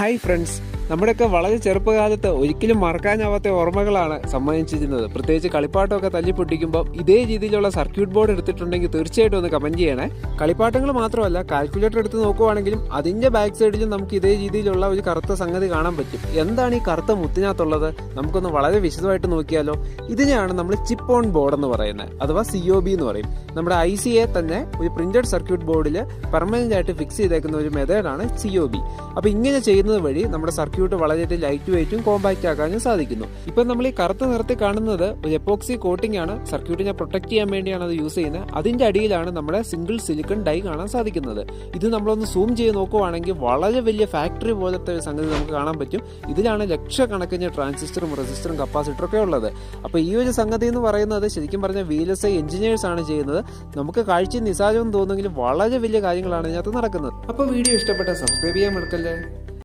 Hi friends നമ്മുടെയൊക്കെ വളരെ ചെറുപ്പകാലത്ത് ഒരിക്കലും മറക്കാനാവാത്ത ഓർമ്മകളാണ് സമ്മാനിച്ചിരുന്നത്. പ്രത്യേകിച്ച് കളിപ്പാട്ടമൊക്കെ തല്ലി പൊട്ടിക്കുമ്പോൾ ഇതേ രീതിയിലുള്ള സർക്യൂട്ട് ബോർഡ് എടുത്തിട്ടുണ്ടെങ്കിൽ തീർച്ചയായിട്ടും ഒന്ന് കമന്റ് ചെയ്യണേ. കളിപ്പാട്ടങ്ങൾ മാത്രമല്ല കാൽക്കുലേറ്റർ എടുത്ത് നോക്കുവാണെങ്കിലും അതിന്റെ ബാക്ക് സൈഡിലും നമുക്ക് ഇതേ രീതിയിലുള്ള ഒരു കറുത്ത സംഗതി കാണാൻ പറ്റും. എന്താണ് ഈ കറുത്ത മുത്തിനകത്തുള്ളത്? നമുക്കൊന്ന് വളരെ വിശദമായിട്ട് നോക്കിയാലോ? ഇതിനെയാണ് നമ്മൾ ചിപ്പ് ഓൺ ബോർഡ് എന്ന് പറയുന്നത് അഥവാ സി ഒ ബി എന്ന് പറയും. നമ്മുടെ ഐ സി എ തന്നെ ഒരു പ്രിന്റഡ് സർക്യൂട്ട് ബോർഡിൽ പെർമനന്റ് ആയിട്ട് ഫിക്സ് ചെയ്തേക്കുന്ന ഒരു മെത്തേഡാണ് സി ഒ ബി അപ്പൊ ഇങ്ങനെ ചെയ്യുന്നത് വഴി നമ്മുടെ സർക്യൂട്ട് വളരെ ലൈറ്റ് വെയിറ്റും കോമ്പാക്റ്റ് ആക്കാനും സാധിക്കുന്നു. ഇപ്പൊ നമ്മൾ ഈ കറുത്ത നിറത്തിൽ കാണുന്നത് ഒരു എപ്പോക്സി കോട്ടിംഗ് ആണ്. സർക്യൂട്ടിനെ പ്രൊട്ടക്ട് ചെയ്യാൻ വേണ്ടിയാണ് അത് യൂസ് ചെയ്യുന്നത്. അതിന്റെ അടിയിലാണ് നമ്മുടെ സിംഗിൾ സിലിക്കൺ ഡൈ കാണാൻ സാധിക്കുന്നത്. ഇത് നമ്മളൊന്ന് സൂം ചെയ്ത് നോക്കുവാണെങ്കിൽ വളരെ വലിയ ഫാക്ടറി പോലത്തെ ഒരു സംഗതി നമുക്ക് കാണാൻ പറ്റും. ഇതിലാണ് ലക്ഷക്കണക്കിന് ട്രാൻസിസ്റ്ററും റെസിസ്റ്ററും കപ്പാസിറ്ററും ഒക്കെ ഉള്ളത്. അപ്പോൾ ഈ ഒരു സംഗതി എന്ന് പറയുന്നത് ശരിക്കും പറഞ്ഞാൽ വി എസ് ഐ എഞ്ചിനീയേഴ്സ് ആണ് ചെയ്യുന്നത്. നമുക്ക് കാഴ്ച നിസാരം തോന്നുമെങ്കിലും വളരെ വലിയ കാര്യങ്ങളാണ് ഇതിനകത്ത് നടക്കുന്നത്. അപ്പോൾ വീഡിയോ ഇഷ്ടപ്പെട്ട സബ്സ്ക്രൈബ് ചെയ്യാൻ മറക്കല്ലേ?